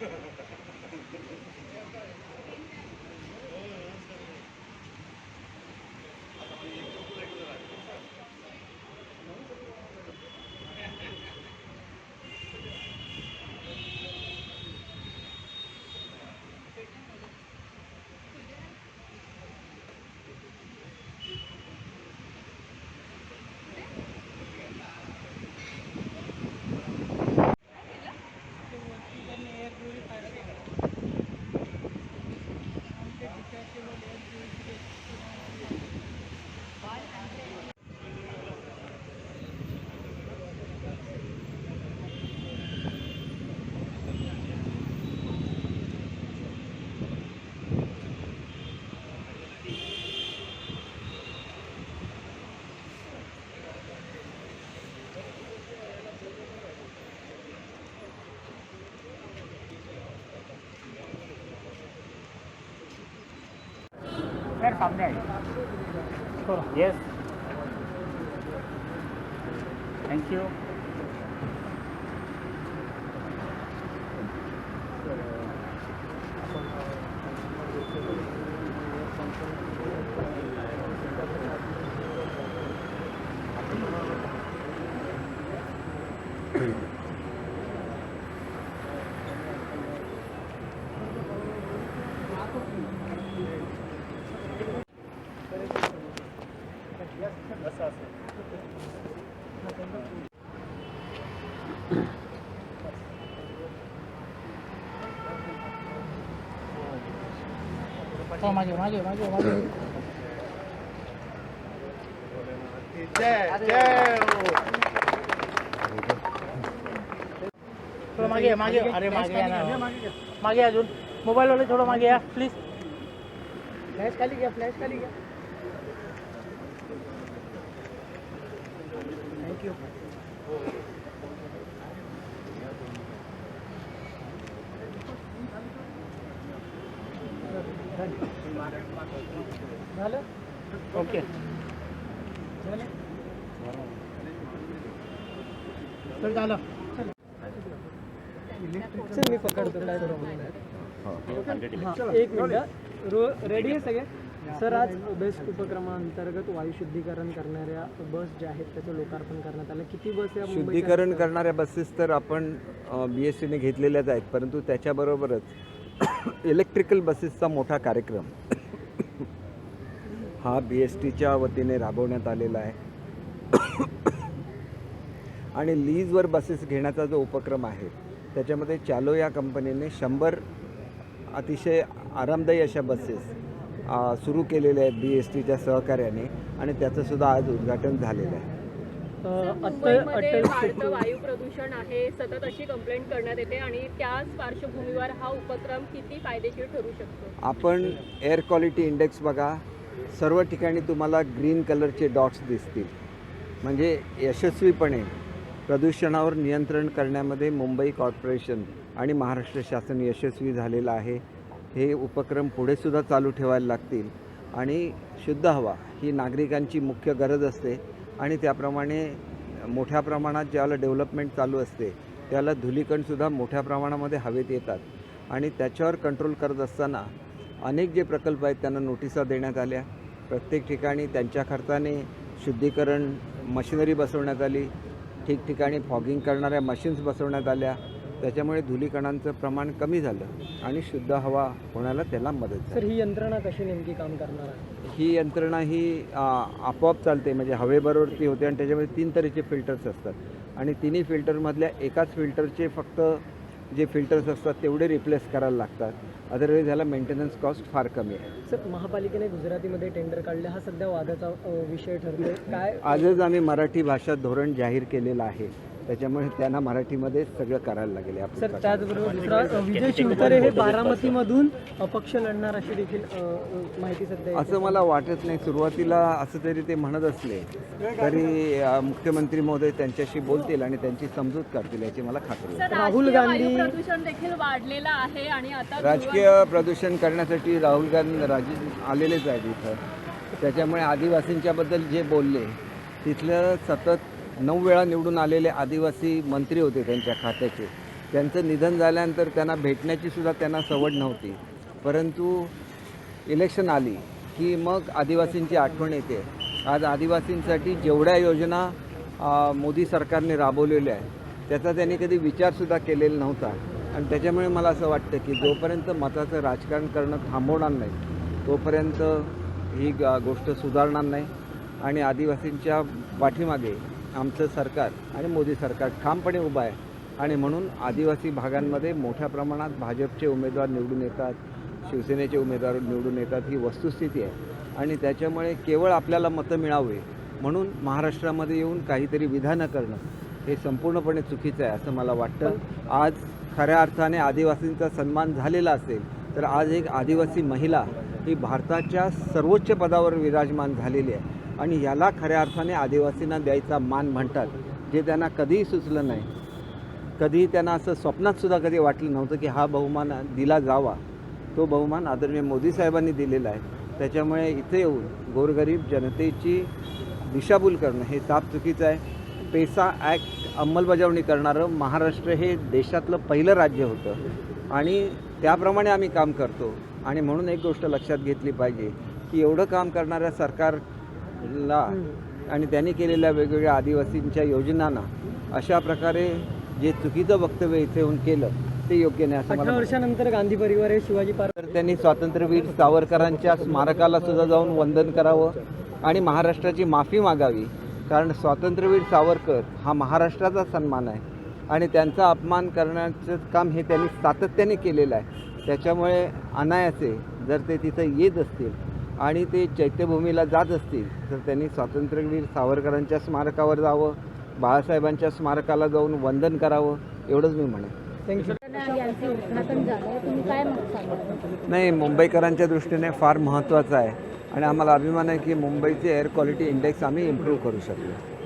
Ha, ha, ha. Sir सामने आहे yes thank you हो मागे मागे मागे मागे थोडं मागे मागे. अरे मागे या ना मागे अजून मोबाईलवाले थोडं मागे या प्लीज फ्लॅश खाली घ्या फ्लॅश खाली घ्या थँक्यू झालं? ओके. झालं? मी पकडतो. काय हां एक मिनिट. रो रेडी आहे सगळे? सर आज बेस्ट उपक्रमाअंतर्गत वायू शुद्धीकरण करणाऱ्या बस ज्या आहेत त्याचं लोकार्पण करण्यात आलं. किती बस या शुद्धीकरण करणाऱ्या बसेस तर आपण बी एस सीने घेतलेल्याच आहेत परंतु त्याच्याबरोबरच इलेक्ट्रिकल बसेसचा मोठा कार्यक्रम हा बी एस टीच्या वतीने राबवण्यात आलेला आहे. आणि लीजवर बसेस घेण्याचा जो उपक्रम आहे त्याच्यामध्ये चालो या कंपनीने शंभर अतिशय आरामदायी अशा बसेस सुरू केलेल्या आहेत बी एस टीच्या सहकार्याने आणि त्याचंसुद्धा आज उद्घाटन झालेलं आहे. मुंबईमध्ये अटल वाढतं वायू प्रदूषण आहे सतत अशी कंप्लेंट करण्यात येते आणि त्याच पार्श्वभूमीवर हा उपक्रम किती फायदेशीर ठरू शकतो? आपण एअर क्वालिटी इंडेक्स बघा. सर्व ठिकाणी तुम्हाला ग्रीन कलरचे डॉट्स दिसतील. म्हणजे यशस्वीपणे प्रदूषणावर नियंत्रण करण्यामध्ये मुंबई कॉर्पोरेशन आणि महाराष्ट्र शासन यशस्वी झालेलं आहे. हे उपक्रम पुढेसुद्धा चालू ठेवायला लागतील. आणि शुद्ध हवा ही नागरिकांची मुख्य गरज असते. आणि त्याप्रमाणे मोठ्या प्रमाणात ज्याला डेव्हलपमेंट चालू असते त्याला धुलीकणसुद्धा मोठ्या प्रमाणामध्ये हवेत येतात. आणि त्याच्यावर कंट्रोल करत असताना अनेक जे प्रकल्प आहेत त्यांना नोटिसा देण्यात आल्या. प्रत्येक ठिकाणी त्यांच्या खर्चाने शुद्धीकरण मशिनरी बसवण्यात आली. ठिकठिकाणी फॉगिंग करणाऱ्या मशीन्स बसवण्यात आल्या. त्याच्यामुळे धुलीकणांचं प्रमाण कमी झालं आणि शुद्ध हवा होण्याला त्याला मदत झाली. सर ही यंत्रणा कशी नेमकी काम करणार आहे? ही यंत्रणा ही आ, आपोआप चालते म्हणजे हवेबरोबर ती होते आणि त्याच्यामध्ये तीन तऱ्हेचे फिल्टर्स असतात. आणि तिन्ही फिल्टरमधल्या एकाच फिल्टरचे फक्त जे फिल्टर्स असतात तेवढे रिप्लेस करायला लागतात. अदरवाईज ह्याला मेंटेनन्स कॉस्ट फार कमी आहे. सर महापालिकेने गुजरातीमध्ये टेंडर काढले हा सध्या वादाचा अं, विषय ठरतोय. काय आजच आम्ही मराठी भाषा धोरण जाहीर केलेलं आहे. त्याच्यामुळे त्यांना मराठीमध्ये सगळं करायला लागेल सर. त्याचबरोबर दुसरा विजय शिवतारे हे बारामतीमधून अपक्ष लढणार अशी देखील अ, माहिती सध्या येते. असं मला वाटत नाही सुरुवातीला असं तरी ते म्हणत असले तरी अ, मुख्यमंत्री महोदय त्यांच्याशी बोलतील आणि त्यांची समजूत काढतील याची मला खात्री आहे सर राहुल गांधी- वायू प्रदूषण देखील वाढलेलं आहे आणि आता राजकीय प्रदूषण करण्यासाठी राहुल गांधी राज आलेलेच आहेत इथं त्याच्यामुळे आदिवासींच्याबद्दल जे बोलले तिथलं सतत नऊ वेळा निवडून आलेले आदिवासी मंत्री होते त्यांच्या खात्याचे. त्यांचं निधन झाल्यानंतर त्यांना भेटण्याची सुद्धा त्यांना सवड नव्हती. परंतु इलेक्शन आली की मग आदिवासींची आठवण येते. आज आदिवासींसाठी जेवढ्या योजना मोदी सरकारने राबवलेल्या आहेत त्याचा त्यांनी कधी विचारसुद्धा केलेला नव्हता. आणि त्याच्यामुळे मला असं वाटतं की जोपर्यंत मताचं राजकारण करणं थांबवणार नाही तोपर्यंत ही गोष्ट सुधारणार नाही. आणि आदिवासींच्या पाठीमागे आमचं सरकार आणि मोदी सरकार ठामपणे उभं आहे. आणि म्हणून आदिवासी भागांमध्ये मोठ्या प्रमाणात भाजपचे उमेदवार निवडून येतात शिवसेनेचे उमेदवार निवडून येतात ही वस्तुस्थिती आहे. आणि त्याच्यामुळे केवळ आपल्याला मतं मिळावे म्हणून महाराष्ट्रामध्ये येऊन काहीतरी विधानं करणं हे संपूर्णपणे चुकीचं आहे असं मला वाटतं. आज खऱ्या अर्थाने आदिवासींचा सन्मान झालेला असेल तर आज एक आदिवासी महिला ही भारताच्या सर्वोच्च पदावर विराजमान झालेली आहे. आणि याला खऱ्या अर्थाने आदिवासींना द्यायचा मान म्हणतात जे त्यांना कधीही सुचलं नाही. कधीही त्यांना असं स्वप्नातसुद्धा कधी वाटलं नव्हतं की हा बहुमान दिला जावा. तो बहुमान आदरणीय मोदी साहेबांनी दिलेला आहे. त्याच्यामुळे इथे येऊन गोरगरीब जनतेची दिशाभूल करणं हे साफ चुकीचं आहे. पेसा ॲक्ट अंमलबजावणी करणारं महाराष्ट्र हे देशातलं पहिलं राज्य होतं. आणि त्याप्रमाणे आम्ही काम करतो. आणि म्हणून एक गोष्ट लक्षात घेतली पाहिजे की एवढं काम करणाऱ्या सरकार सरकारला आणि त्यांनी केलेल्या वेगवेगळ्या आदिवासींच्या योजनांना अशा प्रकारे जे चुकीचं वक्तव्य इथे येऊन केलं ते योग्य नाही असं. वर्षानंतर गांधी परिवार हे शिवाजी पार्क त्यांनी स्वातंत्र्यवीर सावरकरांच्या स्मारकाला सुद्धा जाऊन वंदन करावं आणि महाराष्ट्राची माफी मागावी कारण स्वातंत्र्यवीर सावरकर हा महाराष्ट्राचा सन्मान आहे आणि त्यांचा अपमान करण्याचं काम हे त्यांनी सातत्याने केलेलं आहे त्याच्यामुळे अनायासे जर ते तिथं येत असतील आणि ते चैत्यभूमीला जात असतील तर त्यांनी स्वातंत्र्यवीर सावरकरांच्या स्मारकावर जावं बाळासाहेबांच्या स्मारकाला जाऊन वंदन करावं एवढंच मी म्हणेन. थँक्यू नाही मुंबईकरांच्या दृष्टीने फार महत्त्वाचं आहे. आणि आम्हाला अभिमान आहे की मुंबईचे एअर क्वालिटी इंडेक्स आम्ही इम्प्रूव्ह करू शकलो.